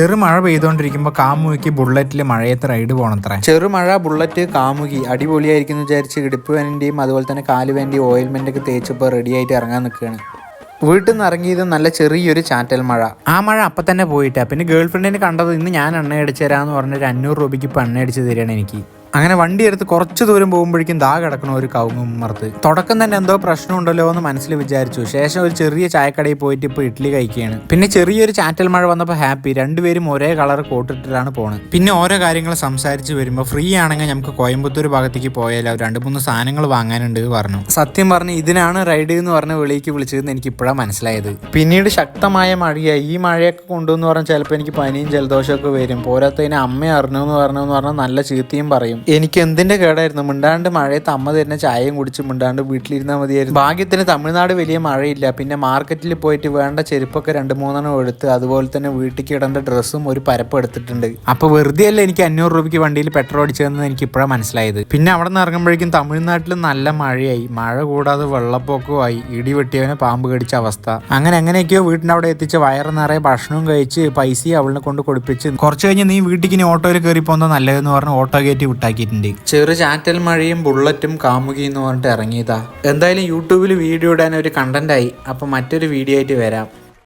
ചെറുമഴ പെയ്തുകൊണ്ടിരിക്കുമ്പോൾ കാമുകിക്ക് ബുള്ളറ്റിൽ മഴയത്ത് ride പോകണത്രേ ചെറുമഴ bullet കാമുകി. അടിപൊളിയായിരിക്കും വിചാരിച്ച് ഇടുപ്പ് വേണ്ടിയും അതുപോലെ തന്നെ കാൽ വേണ്ടി ഓയിൽമെന്റ് ഒക്കെ തേച്ചപ്പോൾ റെഡി ആയിട്ട് ഇറങ്ങാൻ നിൽക്കുകയാണ് വീട്ടിൽ നിന്ന് ഇറങ്ങിയത് നല്ല ചെറിയൊരു ചാറ്റൽ മഴ. ആ മഴ അപ്പം തന്നെ പോയിട്ടാ. പിന്നെ ഗേൾ ഫ്രണ്ടിനെ കണ്ടത് ഇന്ന് ഞാൻ എണ്ണ അടിച്ചു പറഞ്ഞ ഒരു അഞ്ഞൂറ് രൂപയ്ക്ക് ഇപ്പം എണ്ണ അടിച്ച് തരികയാണ് എനിക്ക്. അങ്ങനെ വണ്ടി എടുത്ത് കുറച്ച് ദൂരം പോകുമ്പോഴേക്കും ദാ കിടക്കണ ഒരു കവുങ്ങും മറത്ത്. തുടക്കം തന്നെ എന്തോ പ്രശ്നം ഉണ്ടല്ലോ എന്ന് മനസ്സിൽ വിചാരിച്ചു. ശേഷം ഒരു ചെറിയ ചായക്കടയിൽ പോയിട്ട് ഇപ്പോൾ ഇഡ്ഡലി കഴിക്കുകയാണ്. പിന്നെ ചെറിയൊരു ചാറ്റൽ മഴ വന്നപ്പോൾ ഹാപ്പി. രണ്ടുപേരും ഒരേ കളർ കോട്ടിട്ടിട്ടാണ് പോണത് പിന്നെ ഓരോ കാര്യങ്ങൾ സംസാരിച്ച് വരുമ്പോൾ ഫ്രീ ആണെങ്കിൽ നമുക്ക് കോയമ്പത്തൂർ ഭാഗത്തേക്ക് പോയാലോ രണ്ട് മൂന്ന് സാധനങ്ങൾ വാങ്ങാനുണ്ട് പറഞ്ഞു. സത്യം പറഞ്ഞ് ഇതിനാണ് റൈഡ് എന്ന് പറഞ്ഞ് വെളിയിൽ വിളിച്ചതെന്ന് എനിക്ക് ഇപ്പോഴാണ് മനസ്സിലായത്. പിന്നീട് ശക്തമായ മഴയായി ഈ മഴയൊക്കെ കൊണ്ടുവന്ന് പറഞ്ഞാൽ ചിലപ്പോൾ എനിക്ക് പനിയും ജലദോഷമൊക്കെ വരും. പോരാത്തതിന് അമ്മ അറിഞ്ഞു എന്ന് പറഞ്ഞു എന്ന് പറഞ്ഞാൽ നല്ല ചീത്തയും പറയും. എനിക്ക് എന്തിന്റെ കേടായിരുന്നു? മിണ്ടാണ്ട് മഴയത്ത് അമ്മ തരുന്ന ചായയും കുടിച്ച് മിണ്ടാണ്ട് വീട്ടിലിരുന്നാൽ മതിയായിരുന്നു. ഭാഗ്യത്തിന് തമിഴ്നാട് വലിയ മഴയില്ല. പിന്നെ മാർക്കറ്റിൽ പോയിട്ട് വേണ്ട ചെരുപ്പൊക്കെ രണ്ട് മൂന്നെണ്ണം എടുത്ത് അതുപോലെ തന്നെ വീട്ടിലേക്ക് ഇടേണ്ട ഡ്രസ്സും ഒരു പരപ്പ് എടുത്തിട്ടുണ്ട്. അപ്പൊ വെറുതെ അല്ല എനിക്ക് അഞ്ഞൂറ് രൂപയ്ക്ക് വണ്ടിയിൽ പെട്രോൾ അടിച്ചതെന്ന് എനിക്ക് ഇപ്പോഴാണ് മനസ്സിലായത്. പിന്നെ അവിടെ നിന്ന് ഇറങ്ങുമ്പോഴേക്കും തമിഴ്നാട്ടിൽ നല്ല മഴയായി. മഴ കൂടാതെ വെള്ളപ്പൊക്കമായി ഇടി വെട്ടിയവനെ പാമ്പ് കടിച്ച അവസ്ഥ. അങ്ങനെ എങ്ങനെയൊക്കെയോ വീടിന്റെ അവിടെ എത്തിച്ച് വയറ് നിറയെ ഭക്ഷണവും കഴിച്ച് പൈസയും അവളിനെ കൊണ്ട് കൊടുപ്പിച്ച് കുറച്ച് കഴിഞ്ഞ് നീ വീട്ടിലേക്ക് ഇനി ഓട്ടോയിൽ കയറി പോകുന്നത് നല്ലതെന്ന് പറഞ്ഞ് ഓട്ടോ കയറ്റി വിട്ടാക്കിയിട്ടുണ്ട് ചെറു ചാറ്റൽ മഴയും ബുള്ളറ്റും കാമുകി എന്ന് പറഞ്ഞിട്ട് ഇറങ്ങിയതാ. എന്തായാലും യൂട്യൂബിൽ വീഡിയോ ഇടാൻ ഒരു കണ്ടന്റ് ആയി. അപ്പൊ മറ്റൊരു വീഡിയോ ആയിട്ട് വരാം.